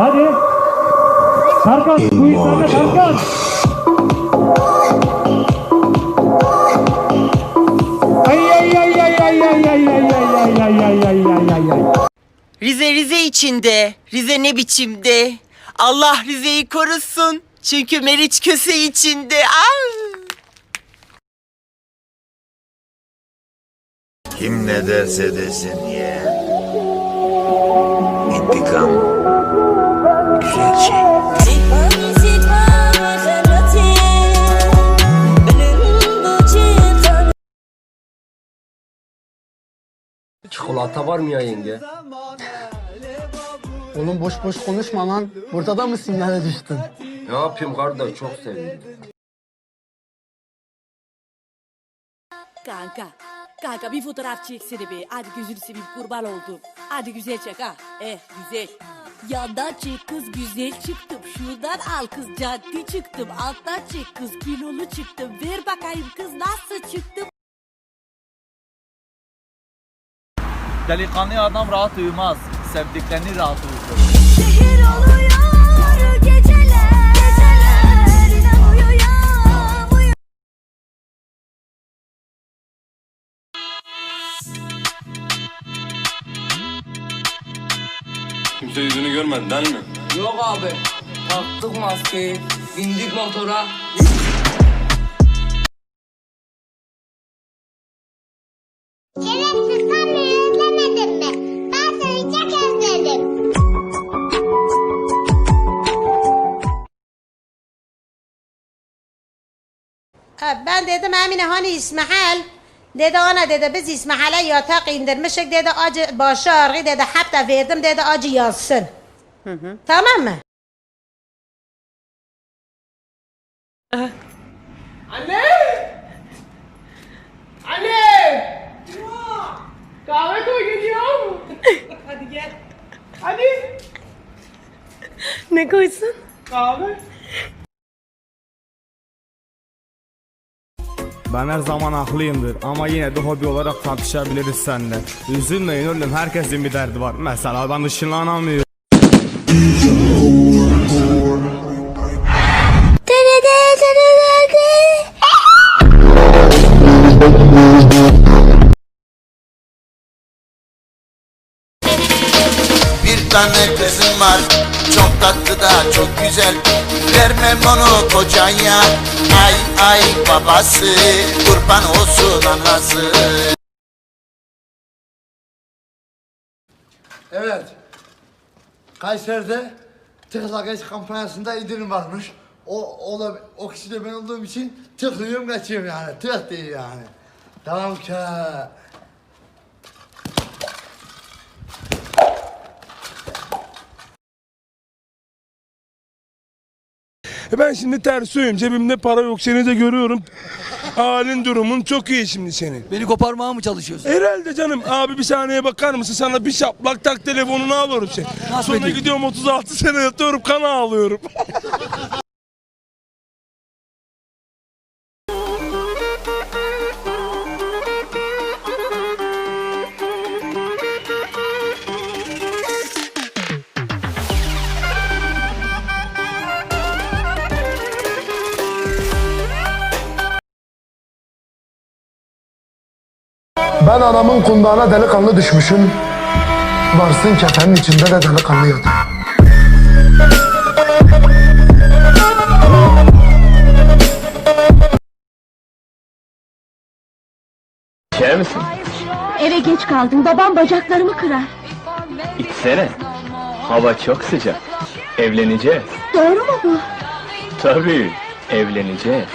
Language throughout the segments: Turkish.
Hadi. Tarkan bu insanlar Tarkan. Ay ay ay ay ay ay ay ay ay ay ay ay ay ay ay ay. Rize Rize içinde, Rize ne biçimde? Allah Rize'yi korusun. Çünkü Meriç köse içinde. Aa! Kim ne derse desin ye. İntikam Çikolata var mı ya yenge? Oğlum boş boş konuşma lan. Burada da mı simlere düştün? Ne yapayım kardeş çok sevindim. Kanka. Kanka bir fotoğraf çeksene be. Hadi gözünü seveyim kurban oldum. Hadi güzel çek ha. Eh güzel. Yandan çek kız güzel çıktım. Şuradan al kız caddi çıktım. Alttan çek kız kilolu çıktım. Ver bakayım kız nasıl çıktım. Delikanlı adam rahat uyumaz. Sevdiklerini rahat uyutur. Şehir oluyor geceler. Kimse yüzünü görmedi değil mi? Yok abi. Taktık maskeyi, bindik motora. Ben dedim Emine hani İsmail dedi ana dedi biz İsmail'e yatak indirmişik dedi acı başı ağrı dedi hatta verdim dedi acı yazsın. Tamam mı? Ne koysun? Ben her zaman haklıyımdır ama yine de hobi olarak tartışabiliriz seninle. Üzülmeyin oğlum herkesin bir derdi var. Mesela ben ışınlanamıyorum. Bir tane kızım var çok tatlı da çok güzel Vermem onu kocaya Ay ay babası kurban olsun anası Evet. Kayseri'de tıkla geç kampanyasında indirim varmış. O, o da o kişi de ben olduğum için tıklıyorum kaçıyorum yani. Tık değil yani. Tamam ki. E ben şimdi tersiyim. Cebimde para yok. Seni de görüyorum. Halin durumun çok iyi şimdi senin. Beni koparmaya mı çalışıyorsun? Herhalde canım. Abi bir saniye bakar mısın? Sana bir şaplak tak telefonunu alırım seni. Nasıl Sonra gidiyorum 36 sene yatıyorum kana ağlıyorum. Ben anamın kundağına delikanlı düşmüşüm. Varsın kefenin içinde de delikanlı yatar. Eve geç kaldım. Babam bacaklarımı kırar. İçsene. Hava çok sıcak. Evleneceğiz. Doğru mu bu? Tabii. Evleneceğiz.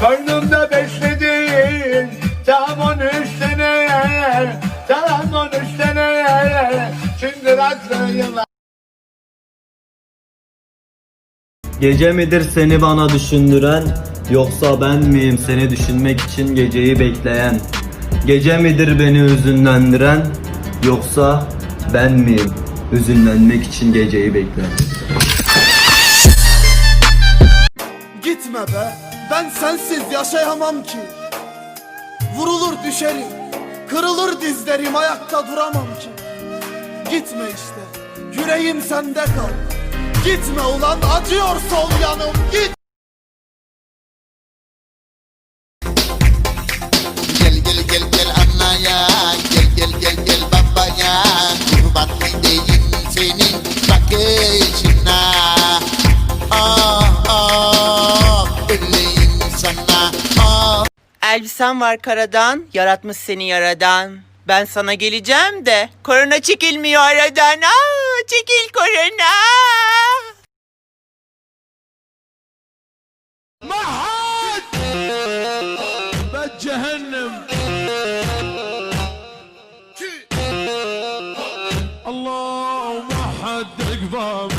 Karnımda beslediğin tam 13 sene Tam 13 sene. Çıngıraklı yıllar Gece midir seni bana düşündüren Yoksa ben miyim seni düşünmek için geceyi bekleyen? Gece midir beni hüzünlendiren Yoksa ben miyim hüzünlenmek için geceyi bekleyen Gitme be. Ben sensiz yaşayamam ki. Vurulur düşerim. Kırılır dizlerim ayakta duramam ki Gitme işte yüreğim sende kal Gitme ulan acıyor sol yanım git Elbisen var karadan, yaratmış seni yaradan. Ben sana geleceğim de korona çekilmiyor aradan. Aa, çekil korona. Mahat ve cehennem. Allah mahad ekvam.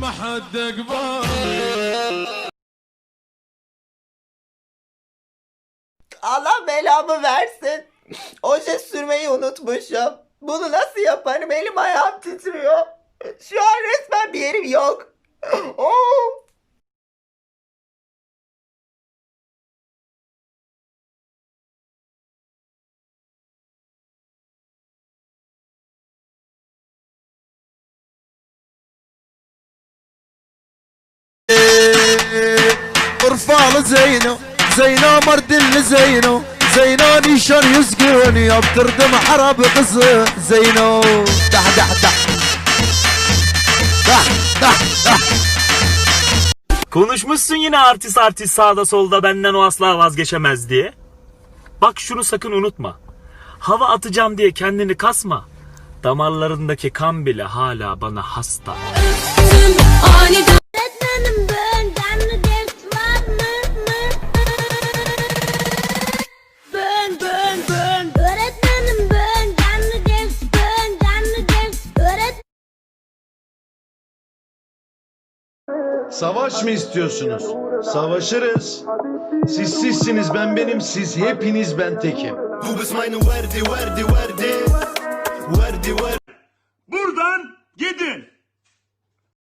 Mahad ekvam. Allah belamı versin. Oje sürmeyi unutmuşum. Bunu nasıl yaparım? Elim ayağım titriyor. Şu an resmen bir yerim yok. Oo. Urfalı Zeyno Zeyno Mardinli Zeyno Zeyno nişan yüz gün yaptırdım harabı kızı Zeyno Dah dah dah Dah dah dah Konuşmuşsun yine artist artist sağda solda benden o asla vazgeçemez diye. Bak şunu sakın unutma. Hava atacağım diye kendini kasma. Damarlarındaki kan bile hala bana hasta. Öğretmenim benden Savaş mı istiyorsunuz? Savaşırız. Siz sizsiniz, ben benim, siz hepiniz ben tekim. Buradan gidin.